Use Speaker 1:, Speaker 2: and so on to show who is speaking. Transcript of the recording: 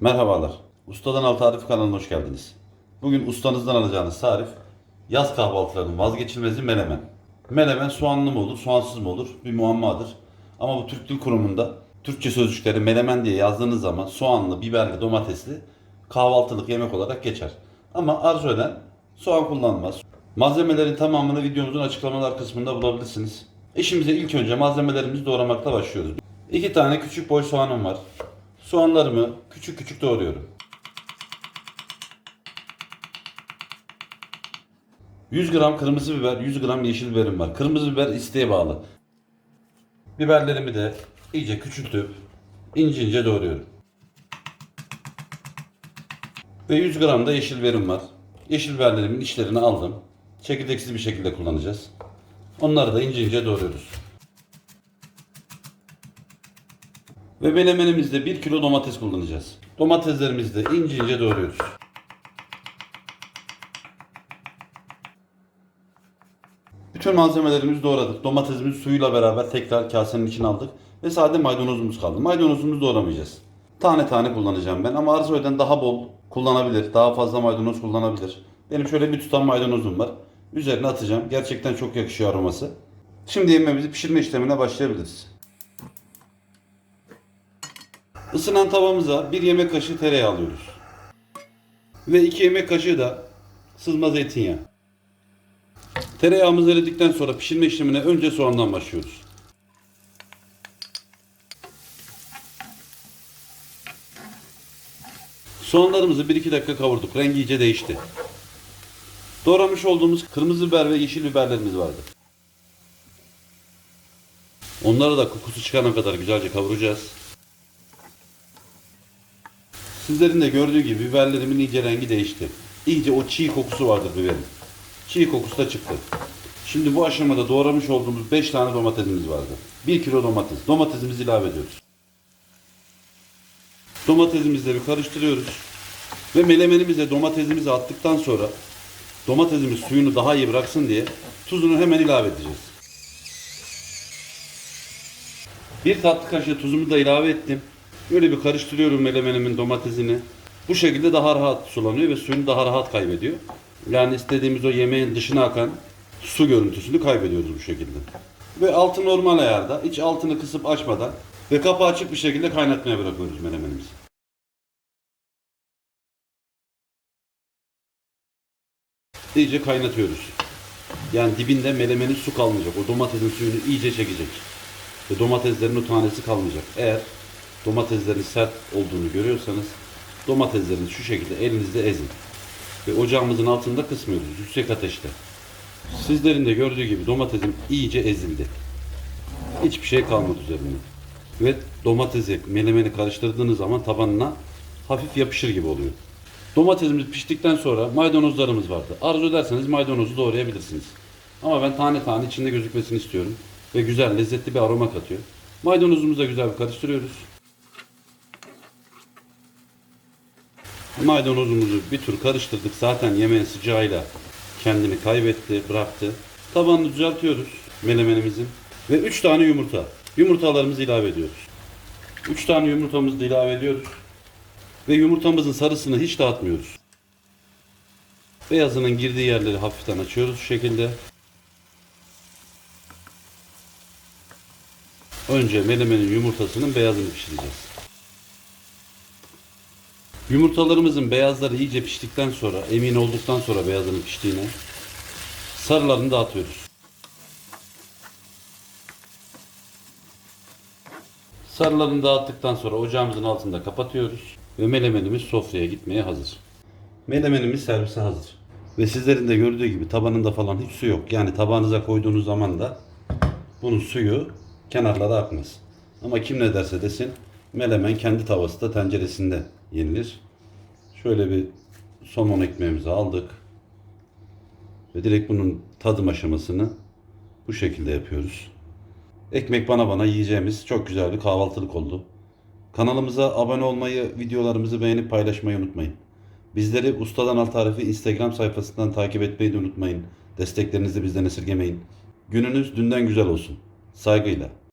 Speaker 1: Merhabalar. Ustadan Al Tarif kanalına hoş geldiniz. Bugün ustanızdan alacağınız tarif yaz kahvaltılarının vazgeçilmezi menemen. Menemen soğanlı mı olur, soğansız mı olur bir muammadır. Ama bu Türk Dil Kurumu'nda Türkçe sözcükleri menemen diye yazdığınız zaman soğanlı, biberli, domatesli kahvaltılık yemek olarak geçer. Ama arzu eden soğan kullanmaz. Malzemelerin tamamını videomuzun açıklamalar kısmında bulabilirsiniz. İşimize ilk önce malzemelerimizi doğramakla başlıyoruz. İki tane küçük boy soğanım var. Soğanlarımı küçük küçük doğruyorum. 100 gram kırmızı biber, 100 gram yeşil biberim var. Kırmızı biber isteğe bağlı. Biberlerimi de iyice küçültüp ince ince doğruyorum. Ve 100 gram da yeşil biberim var. Yeşil biberlerimin içlerini aldım. Çekirdeksiz bir şekilde kullanacağız. Onları da ince ince doğruyoruz. Ve menemenimizde 1 kilo domates kullanacağız. Domateslerimizi de ince ince doğruyoruz. Bütün malzemelerimizi doğradık. Domatesimizi suyuyla beraber tekrar kasenin içine aldık. Ve sade maydanozumuz kaldı. Maydanozumuzu doğramayacağız. Tane tane kullanacağım ben ama arzu eden daha bol kullanabilir. Daha fazla maydanoz kullanabilir. Benim şöyle bir tutam maydanozum var. Üzerine atacağım. Gerçekten çok yakışıyor aroması. Şimdi yemeğimizi pişirme işlemine başlayabiliriz. Isınan tavamıza bir yemek kaşığı tereyağı alıyoruz. Ve iki yemek kaşığı da sızma zeytinyağı. Tereyağımız eridikten sonra pişirme işlemine önce soğandan başlıyoruz. Soğanlarımızı 1-2 dakika kavurduk. Rengi iyice değişti. Doğramış olduğumuz kırmızı biber ve yeşil biberlerimiz vardı. Onları da kokusu çıkana kadar güzelce kavuracağız. Sizlerin de gördüğü gibi biberlerimin iyice rengi değişti. İyice o çiğ kokusu vardır biberin. Çiğ kokusu da çıktı. Şimdi bu aşamada doğramış olduğumuz 5 tane domatesimiz vardı. 1 kilo domates. Domatesimizi ilave ediyoruz. Domatesimizi bir karıştırıyoruz. Ve melemenimize domatesimizi attıktan sonra domatesimiz suyunu daha iyi bıraksın diye tuzunu hemen ilave edeceğiz. Bir tatlı kaşığı tuzumu da ilave ettim. Böyle bir karıştırıyorum melemenimin domatesini. Bu şekilde daha rahat sulanıyor ve suyunu daha rahat kaybediyor. Yani istediğimiz o yemeğin dışına akan su görüntüsünü kaybediyoruz bu şekilde. Ve altı normal ayarda, hiç altını kısıp açmadan ve kapağı açık bir şekilde kaynatmaya bırakıyoruz menemenimizi. İyice kaynatıyoruz. Yani dibinde melemenin su kalmayacak. O domatesin suyunu iyice çekecek. Ve domateslerin o tanesi kalmayacak. Eğer domateslerin sert olduğunu görüyorsanız domateslerini şu şekilde elinizde ezin. Ve ocağımızın altında kısmıyoruz. Yüksek ateşte. Sizlerin de gördüğü gibi domatesim iyice ezildi. Hiçbir şey kalmadı üzerinde. Ve domatesi, melemeni karıştırdığınız zaman tabanına hafif yapışır gibi oluyor. Domatesimiz piştikten sonra maydanozlarımız vardı. Arzu ederseniz maydanozu doğrayabilirsiniz. Ama ben tane tane içinde gözükmesini istiyorum. Ve güzel, lezzetli bir aroma katıyor. Maydanozumuzu da güzel bir karıştırıyoruz. Maydanozumuzu bir tur karıştırdık. Zaten yemeğin sıcağıyla kendini kaybetti, bıraktı. Tabanını düzeltiyoruz melemenimizin. Ve 3 tane yumurta. Yumurtalarımızı ilave ediyoruz. 3 tane yumurtamızı da ilave ediyoruz. Ve yumurtamızın sarısını hiç dağıtmıyoruz. Beyazının girdiği yerleri hafiften açıyoruz şu şekilde. Önce melemenin yumurtasının beyazını pişireceğiz. Yumurtalarımızın beyazları iyice piştikten sonra, emin olduktan sonra beyazının piştiğine sarılarını dağıtıyoruz. Sarılarını dağıttıktan sonra ocağımızın altında kapatıyoruz ve melemenimiz sofraya gitmeye hazır. Melemenimiz servise hazır. Ve sizlerin de gördüğü gibi tabanında falan hiç su yok. Yani tabağınıza koyduğunuz zaman da bunun suyu kenarlara akmaz. Ama kim ne derse desin melemen kendi tavasında tenceresinde yenilir. Şöyle bir somon ekmeğimizi aldık. Ve direkt bunun tadım aşamasını bu şekilde yapıyoruz. Ekmek bana bana yiyeceğimiz çok güzel bir kahvaltılık oldu. Kanalımıza abone olmayı, videolarımızı beğenip paylaşmayı unutmayın. Bizleri Ustadan Al Tarifi Instagram sayfasından takip etmeyi de unutmayın. Desteklerinizi bizden esirgemeyin. Gününüz dünden güzel olsun. Saygıyla.